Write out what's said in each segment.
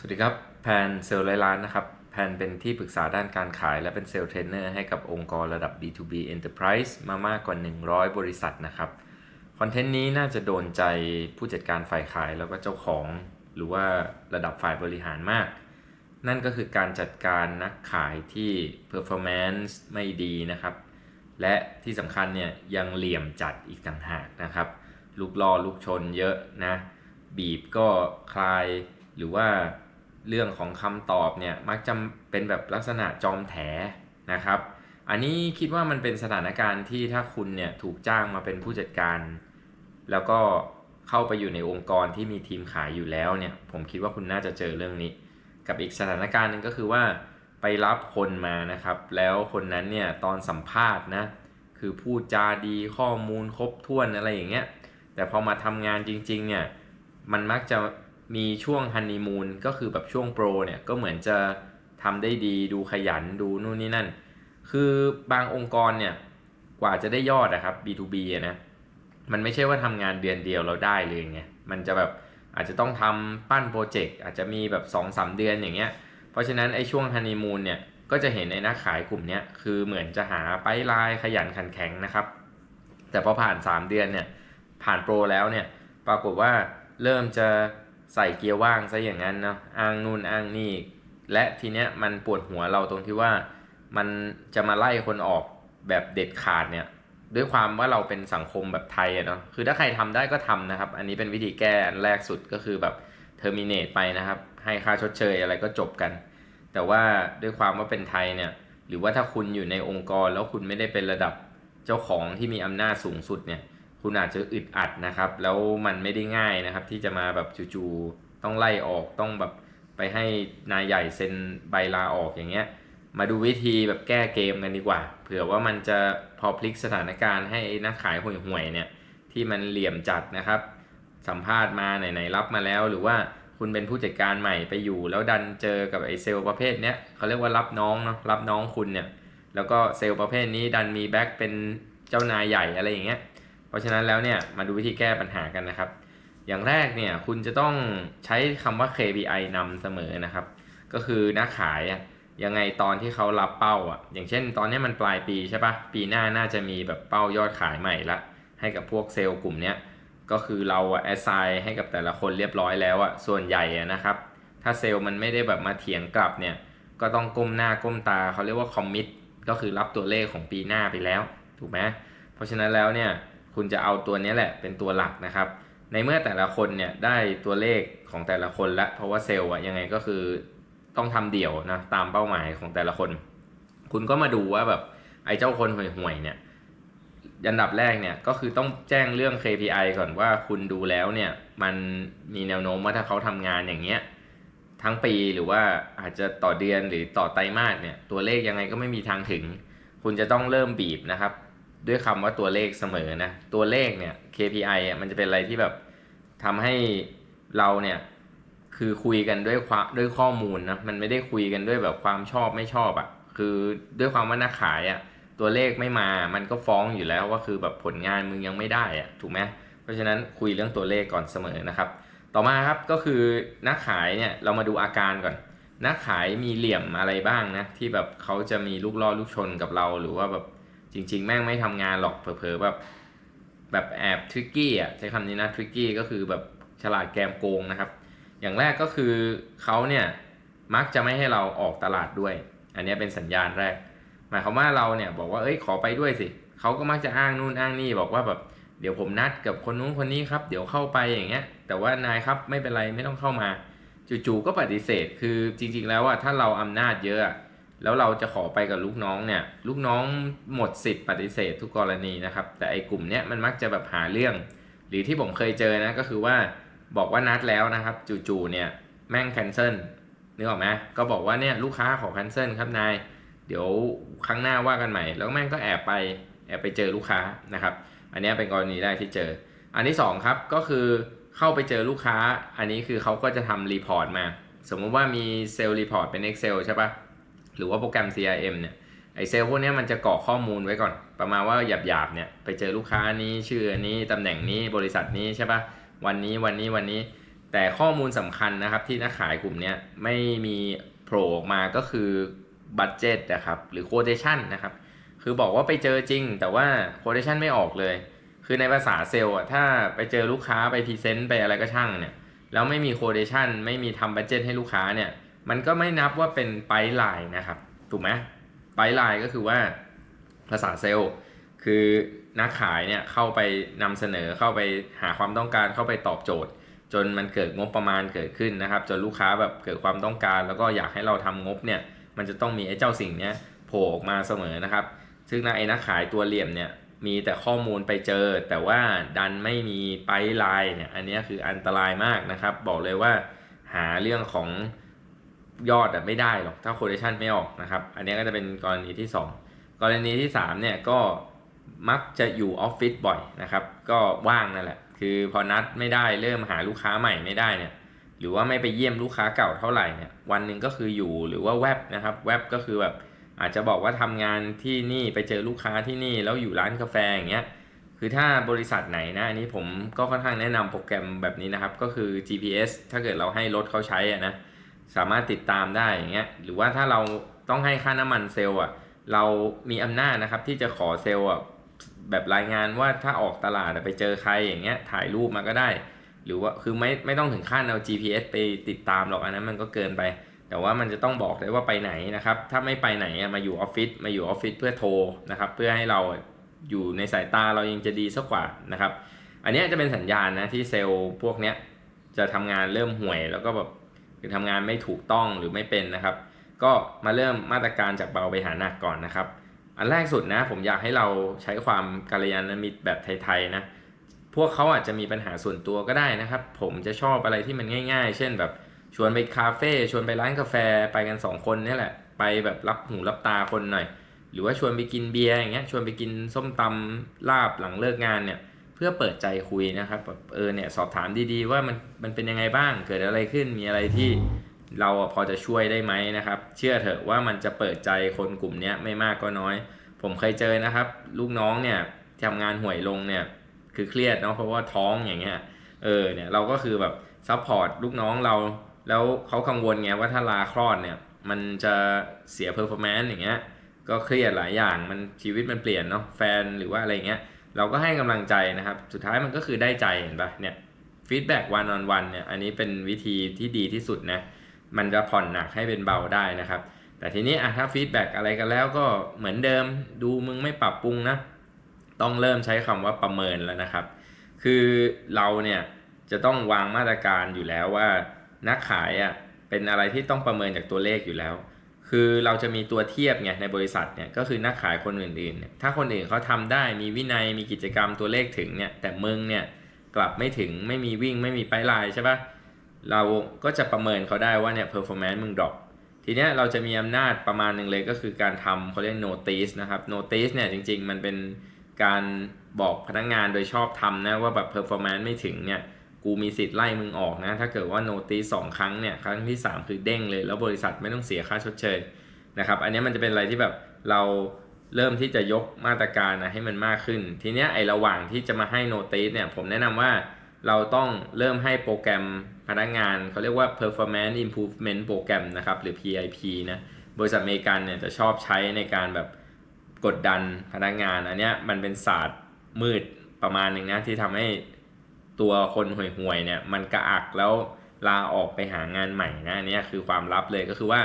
สวัสดีครับ แพนเซลล์ร้อยล้านนะครับ แพนเป็นที่ปรึกษาด้านการขายและเป็นเซลล์เทรนเนอร์ให้กับองค์กรระดับ B2B Enterprise มามากกว่า 100 บริษัทนะครับ คอนเทนต์นี้น่าจะโดนใจผู้จัดการฝ่ายขายแล้วก็เจ้าของ หรือว่าระดับฝ่ายบริหารมาก นั่นก็คือการจัดการนักขายที่ performance ไม่ดีนะครับ และที่สำคัญเนี่ยยังเหลี่ยมจัดอีกต่างหากนะครับ ลูกล่อลูกชนเยอะนะ บีบก็คลายหรือว่า เรื่องของคำตอบเนี่ยมักจะเป็นแบบลักษณะจอมแถนะครับ อันนี้คิดว่ามันเป็นสถานการณ์ที่ถ้าคุณเนี่ยถูกจ้างมาเป็นผู้จัดการ แล้วก็เข้าไปอยู่ในองค์กรที่มีทีมขายอยู่แล้วเนี่ย ผมคิดว่าคุณน่าจะเจอเรื่องนี้ กับอีกสถานการณ์หนึงก็คือว่าไปรับคนมานะครับ แล้วคนนั้นเนี่ยตอนสัมภาษณ์นะคือพูดจาดีข้อมูลครบถ้วนอะไรอย่างเงี้ยแต่พอมาทำงานจริงๆเนี่ยมันมักจะ มีช่วงฮันนีมูนก็คือแบบช่วงโปรเนี่ยก็เหมือนจะทำได้ดีดูขยันดูนู่นนี่นั่น คือบางองค์กรเนี่ยกว่าจะได้ยอดนะครับ B2B อะนะมันไม่ใช่ว่าทำงานเดือนเดียวเราได้เลยไงมันจะแบบอาจจะต้องทำปั้นโปรเจกต์อาจจะมีแบบ2อสเดือนอย่างเงี้ย เพราะฉะนั้นไอ้ช่วงฮันนีมูนเนี่ยก็จะเห็นในนักขายกลุ่มเนี้ยคือเหมือนจะหาไปไลน์ขยันขันแข็งนะครับ แต่พอผ่าน 3 เดือนเนี่ยผ่านโปรแล้วเนี่ยปรากฏว่าเริ่มจะ ใส่เกียร์ว่างซะอย่างนั้นเนาะอ้างนู่นอ้างนี่ และทีเนี้ยมันปวดหัวเราตรงที่ว่ามันจะมาไล่คนออกแบบเด็ดขาดเนี่ยด้วยความว่าเราเป็นสังคมแบบไทยเนาะคือถ้าใครทำได้ก็ทำนะครับ อันนี้เป็นวิธีแก้อันแรกสุดก็คือแบบเทอร์มินเนตไปนะครับ ให้ค่าชดเชยอะไรก็จบกัน แต่ว่าด้วยความว่าเป็นไทยเนี่ยหรือว่าถ้าคุณอยู่ในองค์กรแล้วคุณไม่ได้เป็นระดับเจ้าของที่มีอำนาจสูงสุดเนี่ย คุณอาจจะอึดอัดนะครับ แล้วมันไม่ได้ง่ายนะครับ ที่จะมาแบบจู่ๆต้องไล่ออกต้องแบบไปให้นายใหญ่เซ็นใบลาออกอย่างเงี้ย มาดูวิธีแบบแก้เกมกันดีกว่า เผื่อว่ามันจะพอพลิกสถานการณ์ให้นักขายห่วยๆเนี่ยที่มันเหลี่ยมจัดนะครับ สัมภาษณ์มาไหนๆรับมาแล้ว หรือว่าคุณเป็นผู้จัดการใหม่ไปอยู่ แล้วดันเจอกับไอ้เซลล์ประเภทเนี้ยเขาเรียกว่ารับน้องเนาะรับน้องคุณเนี่ยแล้วก็เซลล์ประเภทนี้ดันมีแบ็คเป็นเจ้านายใหญ่อะไรอย่างเงี้ย เพราะฉะนั้นแล้วเนี่ยมาดูวิธีแก้ปัญหากันนะครับ อย่างแรกเนี่ยคุณจะต้องใช้คำว่า KPI นำเสมอนะครับ ก็คือนักขายอะยังไงตอนที่เขารับเป้าอะ อย่างเช่น ตอนนี้มันปลายปีใช่ปะปีหน้าน่าจะมีแบบเป้ายอดขายใหม่ละ ให้กับพวกเซลล์กลุ่มเนี้ยก็คือเราอะแอสไซน์ให้กับแต่ละคนเรียบร้อยแล้วอะส่วนใหญ่อะนะครับ ถ้าเซลล์มันไม่ได้แบบมาเถียงกลับเนี่ย ก็ต้องก้มหน้าก้มตาเขาเรียกว่าคอมมิตก็คือรับตัวเลขของปีหน้าไปแล้ว ถูกไหมเพราะฉะนั้นแล้วเนี่ย คุณจะเอาตัวนี้แหละเป็นตัวหลักนะครับ ในเมื่อแต่ละคนเนี่ยได้ตัวเลขของแต่ละคนละเพราะว่าเซลล์อะยังไงก็คือต้องทำเดี่ยวนะตามเป้าหมายของแต่ละคน คุณก็มาดูว่าแบบไอ้เจ้าคนห่วยๆเนี่ยอันดับแรกเนี่ยก็คือต้องแจ้งเรื่อง KPI ก่อนว่าคุณดูแล้วเนี่ยมันมีแนวโน้มว่าถ้าเขาทำงานอย่างเงี้ยทั้งปีหรือว่าอาจจะต่อเดือนหรือต่อไตรมาสเนี่ยตัวเลขยังไงก็ไม่มีทางถึง คุณจะต้องเริ่มบีบนะครับ ด้วยคำว่าตัวเลขเสมอนะ ตัวเลขเนี่ย KPI อะมันจะเป็นอะไรที่แบบทำให้เราเนี่ยคือคุยกันด้วยความด้วยข้อมูลนะมันไม่ได้คุยกันด้วยแบบความชอบไม่ชอบอะ่ะ คือด้วยความว่านักขายอะ่ะตัวเลขไม่มา มันก็ฟ้องอยู่แล้วว่าคือแบบผลงานมึงยังไม่ได้อะ่ะถูกไหมเพราะฉะนั้นคุยเรื่องตัวเลขก่อนเสมอนะครับ ต่อมาครับก็คือนักขายเนี่ยเรามาดูอาการก่อน นักขายมีเหลี่ยมอะไรบ้างนะที่แบบเขาจะมีลูกล่อลูกชนกับเราหรือว่าแบบ จริง ๆ แม่งไม่ทำงานหรอกเผลอๆแบบแบบแอบทริกกี้อะใช้คำนี้นะทริกกี้ก็คือแบบฉลาดแกมโกงนะครับ อย่างแรกก็คือเขาเนี่ยมักจะไม่ให้เราออกตลาดด้วย อันนี้เป็นสัญญาณแรก หมายความว่าเราเนี่ยบอกว่าเอ้ยขอไปด้วยสิเขาก็มักจะอ้างนู่นอ้างนี่บอกว่าแบบเดี๋ยวผมนัดกับคนนู้นคนนี้ครับ เดี๋ยวเข้าไปอย่างเงี้ย แต่ว่านายครับไม่เป็นไรไม่ต้องเข้ามา จู่ๆก็ปฏิเสธคือจริง ๆ แล้วว่าถ้าเราอำนาจเยอะ แล้วเราจะขอไปกับลูกน้องเนี่ย ลูกน้องหมดสิทธิ์ปฏิเสธทุกกรณีนะครับ แต่ไอ้กลุ่มเนี้ยมันมักจะแบบหาเรื่อง หรือที่ผมเคยเจอนะก็คือว่าบอกว่านัดแล้วนะครับ จู่ๆเนี่ยแม่งแคนเซิลนึกออกไหมก็บอกว่าเนี่ยลูกค้าขอแคนเซิลครับนายเดี๋ยวครั้งหน้าว่ากันใหม่ แล้วแม่งก็แอบไปแอบไปเจอลูกค้านะครับ อันนี้เป็นกรณีแรกที่เจอ อันที่2ครับก็คือเข้าไปเจอลูกค้า อันนี้คือเขาก็จะทำรีพอร์ตมา สมมติว่ามีเซลล์รีพอร์ตเป็น Excel ใช่ปะ หรือว่าโปรแกรม CRM เนี่ยไอเซลพวกนี้มันจะกรอกข้อมูลไว้ก่อน ประมาณว่าหยาบๆเนี่ยไปเจอลูกค้านี้ชื่อนี้ตำแหน่งนี้บริษัทนี้ใช่ปะวันนี้วันนี้วันนี้ แต่ข้อมูลสำคัญนะครับที่นักขายกลุ่มนี้ไม่มีโผล่ออกมาก็คือบัตเจตนะครับหรือ quotation นะครับคือบอกว่าไปเจอจริง แต่ว่า quotation ไม่ออกเลย คือในภาษาเซลล์อะถ้าไปเจอลูกค้าไปพรีเซนต์ไปอะไรก็ช่างเนี่ยแล้วไม่มี quotation ไม่มีทำบัตเจตให้ลูกค้าเนี่ย มันก็ไม่นับว่าเป็นไปไลน์นะครับถูกไหมไปไลน์ก็คือว่าภาษาเซลล์ คือนักขายเนี่ยเข้าไปนำเสนอเข้าไปหาความต้องการเข้าไปตอบโจทย์ จนมันเกิดงบประมาณเกิดขึ้นนะครับ จนลูกค้าแบบเกิดความต้องการ แล้วก็อยากให้เราทำงบเนี่ยมันจะต้องมีไอ้เจ้าสิ่งเนี้ยโผล่ออกมาเสมอนะครับ ซึ่งนักไอ้นักขายตัวเหลี่ยมเนี่ยมีแต่ข้อมูลไปเจอ แต่ว่าดันไม่มีไปไลน์เนี่ยอันนี้คืออันตรายมากนะครับ บอกเลยว่าหาเรื่องของ ยอดไม่ได้หรอกถ้า quotation ไม่ออกนะครับ อันนี้ก็จะเป็นกรณีที่ 2 กรณีที่ 3 เนี่ยก็มักจะอยู่ออฟฟิศบ่อยนะครับ ก็ว่างนั่นแหละ คือพอนัดไม่ได้เริ่มหาลูกค้าใหม่ไม่ได้เนี่ย หรือว่าไม่ไปเยี่ยมลูกค้าเก่าเท่าไหร่เนี่ยวันหนึ่งก็คืออยู่หรือว่าแวบนะครับ แวบก็คือแบบอาจจะบอกว่าทำงานที่นี่ไปเจอลูกค้าที่นี่แล้วอยู่ร้านกาแฟอย่างเงี้ยคือถ้าบริษัทไหนนะอันนี้ผมก็ค่อนข้างแนะนำโปรแกรมแบบนี้นะครับ ก็คือ GPS ถ้าเกิดเราให้รถเขาใช้อะนะ สามารถติดตามได้อย่างเงี้ยหรือว่าถ้าเราต้องให้ค่าน้ำมันเซลล์อะเรามีอำนาจนะครับที่จะขอเซลล์อะแบบรายงานว่าถ้าออกตลาดไปเจอใครอย่างเงี้ยถ่ายรูปมาก็ได้ หรือว่าคือไม่ไม่ต้องถึงขั้นเอา GPS ไปติดตามหรอกอันนั้นมันก็เกินไป แต่ว่ามันจะต้องบอกได้ว่าไปไหนนะครับ ถ้าไม่ไปไหนมาอยู่ออฟฟิศมาอยู่ออฟฟิศเพื่อโทรนะครับเพื่อให้เราอยู่ในสายตาเรายังจะดีสักกว่านะครับ อันนี้จะเป็นสัญญาณนะที่เซลล์พวกเนี้ยจะทำงานเริ่มห่วยแล้วก็แบบ คือทำงานไม่ถูกต้องหรือไม่เป็นนะครับ ก็มาเริ่มมาตรการจากเบาไปหาหนักก่อนนะครับ อันแรกสุดนะผมอยากให้เราใช้ความกัลยาณมิตรแบบไทยๆนะพวกเขาอาจจะมีปัญหาส่วนตัวก็ได้นะครับ ผมจะชอบอะไรที่มันง่าย ๆ เช่นแบบชวนไปคาเฟ่ชวนไปร้านกาแฟไปกัน 2 คนนี่แหละ ไปแบบรับหูรับตาคนหน่อย หรือว่าชวนไปกินเบียร์อย่างเงี้ยชวนไปกินส้มตำลาบหลังเลิกงานเนี่ย เพื่อเปิดใจคุยนะครับแบบเออเนี่ยสอบถามดีๆ ว่ามันมันเป็นยังไงบ้างเกิดอะไรขึ้นมีอะไรที่เราพอจะช่วยได้ไหมนะครับ เชื่อเถอะว่ามันจะเปิดใจคนกลุ่มนี้ไม่มากก็น้อย ผมเคยเจอนะครับ ลูกน้องเนี่ยทำงานห่วยลงเนี่ยคือเครียดเนาะเพราะว่าท้องอย่างเงี้ยเออเนี่ยเราก็คือแบบซัพพอร์ตลูกน้องเรา แล้วเขากังวลไงว่าถ้าลาคลอดเนี่ยมันจะเสียเพอร์ฟอร์แมนซ์อย่างเงี้ยก็เครียดหลายอย่างมันชีวิตมันเปลี่ยนเนาะแฟนหรือว่าอะไรเงี้ย เราก็ให้กำลังใจนะครับ สุดท้ายมันก็คือได้ใจเห็นปะเนี่ยฟีดแบ็กวันออนวันเนี่ยอันนี้เป็นวิธีที่ดีที่สุดนะมันจะผ่อนหนักให้เป็นเบาได้นะครับ แต่ทีนี้อะถ้าฟีดแบ็กอะไรกันแล้วก็เหมือนเดิมดูมึงไม่ปรับปรุงนะ ต้องเริ่มใช้คำว่าประเมินแล้วนะครับ คือเราเนี่ยจะต้องวางมาตรการอยู่แล้วว่านักขายอะเป็นอะไรที่ต้องประเมินจากตัวเลขอยู่แล้ว คือเราจะมีตัวเทียบไงในบริษัทเนี่ยก็คือนักขายคนอื่นๆเนี่ยถ้าคนอื่นเขาทำได้มีวินัยมีกิจกรรมตัวเลขถึงเนี่ยแต่มึงเนี่ยกลับไม่ถึงไม่มีวิ่งไม่มีไปลน์ใช่ปะเราก็จะประเมินเขาได้ว่าเนี่ย performance มึงดรอปทีเนี้ยเราจะมีอำนาจประมาณหนึ่งเลยก็คือการทำเขาเรียก notice นะครับ notice เนี่ยจริง ๆ มันเป็นการบอกพนักงงานโดยชอบทำนะว่าแบบ performance ไม่ถึงเนี่ย กูมีสิทธิ์ไล่มึงออกนะ ถ้าเกิดว่า notice สองครั้งเนี่ย ครั้งที่ 3 คือเด้งเลย แล้วบริษัทไม่ต้องเสียค่าชดเชยนะครับ อันนี้มันจะเป็นอะไรที่แบบเราเริ่มที่จะยกมาตรการนะให้มันมากขึ้น ทีเนี้ยไอระหว่างที่จะมาให้ notice เนี่ยผมแนะนำว่าเราต้องเริ่มให้โปรแกรมพนักงานเขาเรียกว่า performance improvement โปรแกรมนะครับ หรือ PIP นะบริษัทอเมริกันเนี่ยจะชอบใช้ในการแบบกดดันพนักงาน อันเนี้ยมันเป็นศาสตร์มืดประมาณหนึ่งนะที่ทำให้ ตัวคนห่วยๆเนี่ยมันกระอักแล้วลาออกไปหางานใหม่นะอันนี้คือความลับเลยก็คือว่า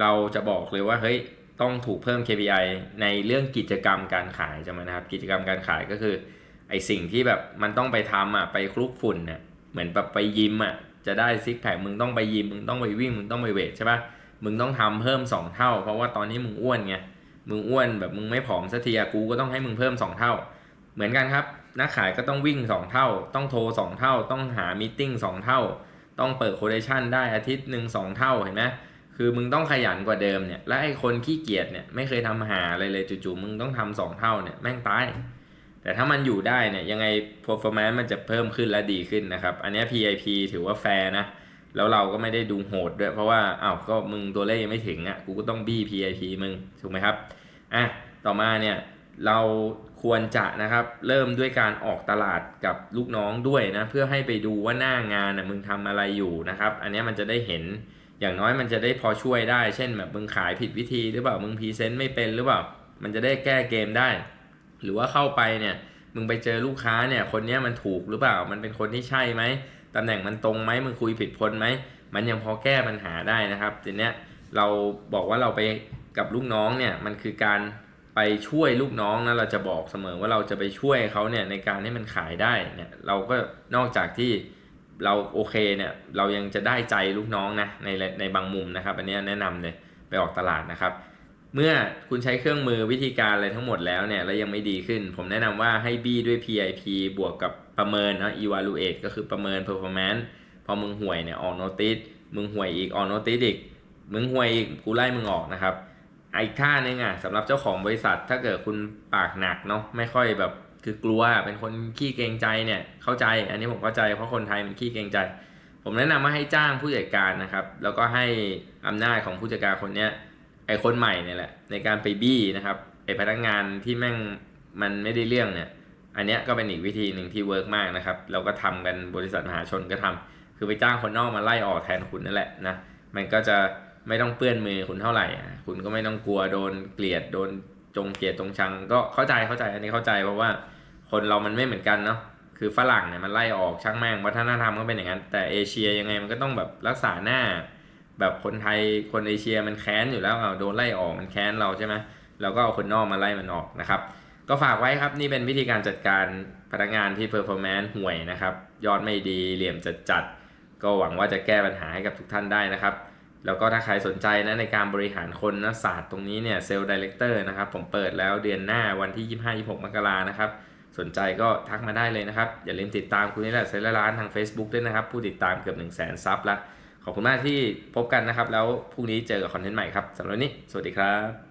เราจะบอกเลยว่าเฮ้ยต้องถูกเพิ่ม KPI ในเรื่องกิจกรรมการขายใช่ไหมนะครับ กิจกรรมการขายก็คือไอสิ่งที่แบบมันต้องไปทำอะไปคลุกฝุ่นเนี่ยเหมือนแบบไปยิมอะจะได้ซิกแพคมึงต้องไปยิมมึงต้องไปวิ่งมึงต้องไปเวทใช่ปะมึงต้องทำเพิ่ม 2 เท่า เพราะว่าตอนนี้มึงอ้วนไงมึงอ้วนแบบมึงไม่ผอมสักทีอะกูก็ต้องให้มึงเพิ่ม 2 เท่า เหมือนกันครับ นักขายก็ต้องวิ่ง 2 เท่า ต้องโทร 2 เท่า ต้องหามีติ้ง2เท่า ต้องเปิดโคเดชันได้อาทิตย์หนึ่งสองเท่าเห็นไหมคือมึงต้องขยันกว่าเดิมเนี่ย และไอ้คนขี้เกียจเนี่ยไม่เคยทำหาอะไรเลยจู่ๆมึงต้องทำสองเท่าเนี่ยแม่งตายแต่ถ้ามันอยู่ได้เนี่ยยังไง performance มันจะเพิ่มขึ้นและดีขึ้นนะครับ อันนี้ PIP ถือว่าแฟร์นะ แล้วเราก็ไม่ได้ดูโหดด้วย เพราะว่าอ้าวก็มึงตัวเลขยังไม่ถึงอะกูก็ต้องบี้ PIP มึง ถูกไหมครับ อะ ต่อมาเนี่ย เราควรจะนะครับ เริ่มด้วยการออกตลาดกับลูกน้องด้วยนะ เพื่อให้ไปดูว่าหน้างานนะมึงทำอะไรอยู่นะครับ อันนี้มันจะได้เห็นอย่างน้อยมันจะได้พอช่วยได้ เช่นแบบมึงขายผิดวิธีหรือเปล่ามึงพรีเซนต์ไม่เป็นหรือเปล่ามันจะได้แก้เกมได้ หรือว่าเข้าไปเนี่ยมึงไปเจอลูกค้าเนี่ยคนนี้มันถูกหรือเปล่า มันเป็นคนที่ใช่ไหมตำแหน่งมันตรงไหมมึงคุยผิดพ้นไหมมันยังพอแก้ปัญหาได้นะครับทีเนี้ยเราบอกว่าเราไปกับลูกน้องเนี่ยมันคือการ ช่วยลูกน้องนะเราจะบอกเสมอว่าเราจะไปช่วยเขาเนี่ยในการให้มันขายได้เนี่ยเราก็นอกจากที่เราโอเคเนี่ยเรายังจะได้ใจลูกน้องนะในในบางมุมนะครับ อันนี้แนะนำเลยไปออกตลาดนะครับ เมื่อคุณใช้เครื่องมือวิธีการอะไรทั้งหมดแล้วเนี่ยแล้วยังไม่ดีขึ้น ผมแนะนำว่าให้บี้ด้วย PIP บวกกับประเมินนะ evaluate ก็คือประเมิน performance พอมึงห่วยเนี่ยออก notice มึงห่วยอีกออก notice อีกมึงห่วยอีกกูไล่มึงออกนะครับ ไอ้ค่านึงอะสำหรับเจ้าของบริษัทถ้าเกิดคุณปากหนักเนาะไม่ค่อยแบบคือกลัวเป็นคนขี้เกรงใจเนี่ยเข้าใจ อันนี้ผมเข้าใจเพราะคนไทยมันขี้เกรงใจ ผมแนะนำว่าให้จ้างผู้จัดการนะครับ แล้วก็ให้อำนาจของผู้จัดการคนเนี้ยไอคนใหม่เนี่ยแหละในการไปบี้นะครับไอพนักงานที่แม่งมันไม่ได้เรื่องเนี่ย อันเนี้ยก็เป็นอีกวิธีหนึ่งที่เวิร์กมากนะครับเราก็ทำกันบริษัทมหาชนก็ทำคือไปจ้างคนนอกมาไล่ออกแทนคุณนั่นแหละนะมันก็จะ ไม่ต้องเปื้อนมือคุณเท่าไหร่คุณก็ไม่ต้องกลัวโดนเกลียดโดนจงเกลียดจงชัง ก็เข้าใจเข้าใจอันนี้เข้าใจเพราะว่าคนเรามันไม่เหมือนกันเนาะคือฝรั่งเนี่ยมันไล่ออกช่างแม่งวัฒนธรรมก็เป็นอย่างนั้น แต่เอเชียยังไงมันก็ต้องแบบรักษาหน้า แบบคนไทยคนเอเชียมันแค้นอยู่แล้วเอาโดนไล่ออกมันแค้นเราใช่ไหมเราก็เอาคนนอกมาไล่มันออกนะครับ ก็ฝากไว้ครับนี่เป็นวิธีการจัดการพนักงานที่ performance ห่วยนะครับ ยอดไม่ดีเหลี่ยมจัดจัดก็หวังว่าจะแก้ปัญหาให้กับทุกท่านได้นะครับ แล้วก็ถ้าใครสนใจนะในการบริหารคนนะศาสตร์ตรงนี้เนี่ยเซลล์ดีเลกเตอร์นะครับผมเปิดแล้วเดือนหน้าวันที่ 25-26 มกรานะครับ สนใจก็ทักมาได้เลยนะครับ อย่าลืมติดตามคุณนี่แหละเซลล์ร้านทาง Facebook ด้วยนะครับ ผู้ติดตามเกือบ 1 0 0 0 0แสนซับแล้วขอบคุณมากที่พบกันนะครับ แล้วพรุ่งนี้เจอกับคอนเทนต์ใหม่ครับสำหรับวันนี้ สวัสดีครับ